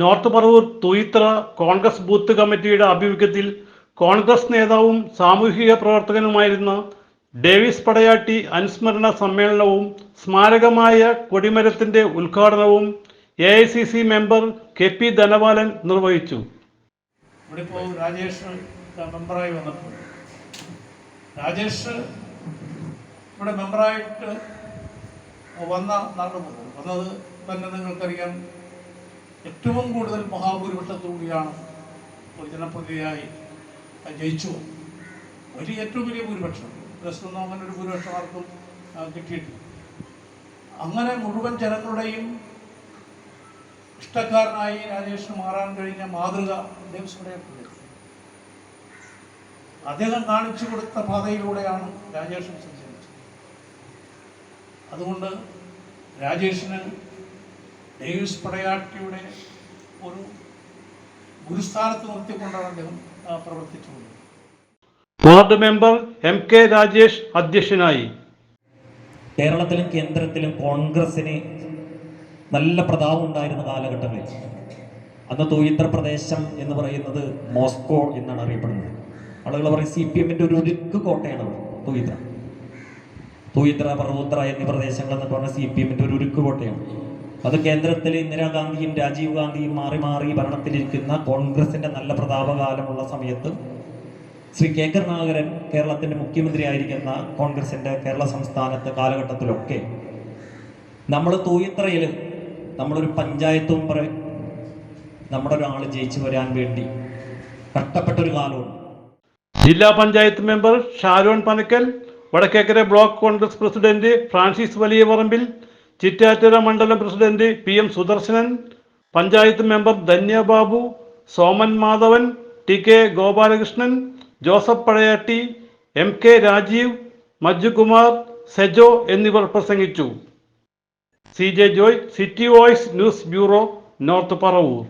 North Paravur തുയിത്ര Congress booth കമ്മിറ്റിയുടെ ആഭിമുഖ്യത്തിൽ കോൺഗ്രസ് നേതാവും സാമൂഹിക പ്രവർത്തകനുമായിരുന്ന ഡേവിസ് പടയാട്ടി അനുസ്മരണ സമ്മേളനവും സ്മാരകമായ കൊടിമരത്തിന്റെ ഉദ്ഘാടനവും A I C C member K P Dhanapalan നിർവഹിച്ചു. ഇവിടിപ്പോൾ രാജേഷ് മെമ്പറായി വന്നപ്പോൾ രാജേഷ് ഇവിടെ മെമ്പറായിട്ട് വന്ന നാട്ടുപോകും വന്നത് തന്നെ നിങ്ങൾക്കറിയാം. ഏറ്റവും കൂടുതൽ മഹാഭൂരിപക്ഷത്തോടുകൂടിയാണ് ഒരു ജനപ്രതിനിധിയായി ജയിച്ചു. വലിയ ഏറ്റവും വലിയ ഭൂരിപക്ഷം. പ്രശ്നം അങ്ങനെ ഒരു ഭൂരിപക്ഷം ആർക്കും കിട്ടിയിട്ടില്ല. അങ്ങനെ മുഴുവൻ ജനങ്ങളുടെയും ഇഷ്ടക്കാരനായി രാജേഷിന് മാറാൻ കഴിഞ്ഞ മാതൃക അദ്ദേഹം അദ്ദേഹം കാണിച്ചു കൊടുത്ത പാതയിലൂടെയാണ് രാജേഷൻ സഞ്ചരിച്ചത് അതുകൊണ്ട് രാജേഷിന് ഡേവിസ് പടയാട്ടിയുടെ ഒരു ഗുരുസ്ഥാനത്ത് നിർത്തിക്കൊണ്ടാണ് അദ്ദേഹം ആ, പ്രവർത്തിച്ചുകൊണ്ടത് ward member M K Rajesh അധ്യക്ഷനായി. കേരളത്തിലും കേന്ദ്രത്തിലും കോൺഗ്രസിന് നല്ല പ്രതാപം ഉണ്ടായിരുന്ന കാലഘട്ടത്തിൽ അന്ന് തൂയിത്ര പ്രദേശം എന്ന് പറയുന്നത് മോസ്കോ എന്നാണ് അറിയപ്പെടുന്നത്. ആളുകൾ പറയും സി പി എമ്മിന്റെ ഒരു ഉരുക്ക് കോട്ടയാണ് അവിടെ തൂയിത്ര. തോയിത്ര പർവോത്ര എന്നീ പ്രദേശങ്ങൾ എന്നൊക്കെ പറഞ്ഞാൽ സി പി എമ്മിന്റെ ഒരു ഉരുക്ക് കോട്ടയാണ്. അത് കേന്ദ്രത്തിൽ ഇന്ദിരാഗാന്ധിയും രാജീവ് ഗാന്ധിയും മാറി മാറി ഭരണത്തിലിരിക്കുന്ന കോൺഗ്രസിന്റെ നല്ല പ്രതാപകാലമുള്ള സമയത്ത് ശ്രീ കെ കരുണാകരൻ കേരളത്തിന്റെ മുഖ്യമന്ത്രി ആയിരിക്കുന്ന കോൺഗ്രസിന്റെ കേരള സംസ്ഥാനത്ത് കാലഘട്ടത്തിലൊക്കെ നമ്മൾ തൂയിത്രയിൽ നമ്മളൊരു പഞ്ചായത്തും പറ നമ്മുടെ ഒരാൾ ജയിച്ചു വരാൻ വേണ്ടി കഷ്ടപ്പെട്ടൊരു കാലമുണ്ട് ജില്ലാ panchayat member Sharon Panakkal Vadakkekkara block Congress president Francis Valiyaparambil Chittatura മണ്ഡലം president P M Sudarsanan panchayat member Dhanyababu Soman Madhavan T K Gopalakrishnan Joseph Pazhayatti M K Rajeev Manjukumar Sejo എന്നിവർ പ്രസംഗിച്ചു. C J Joy City Voice News Bureau North Paravur.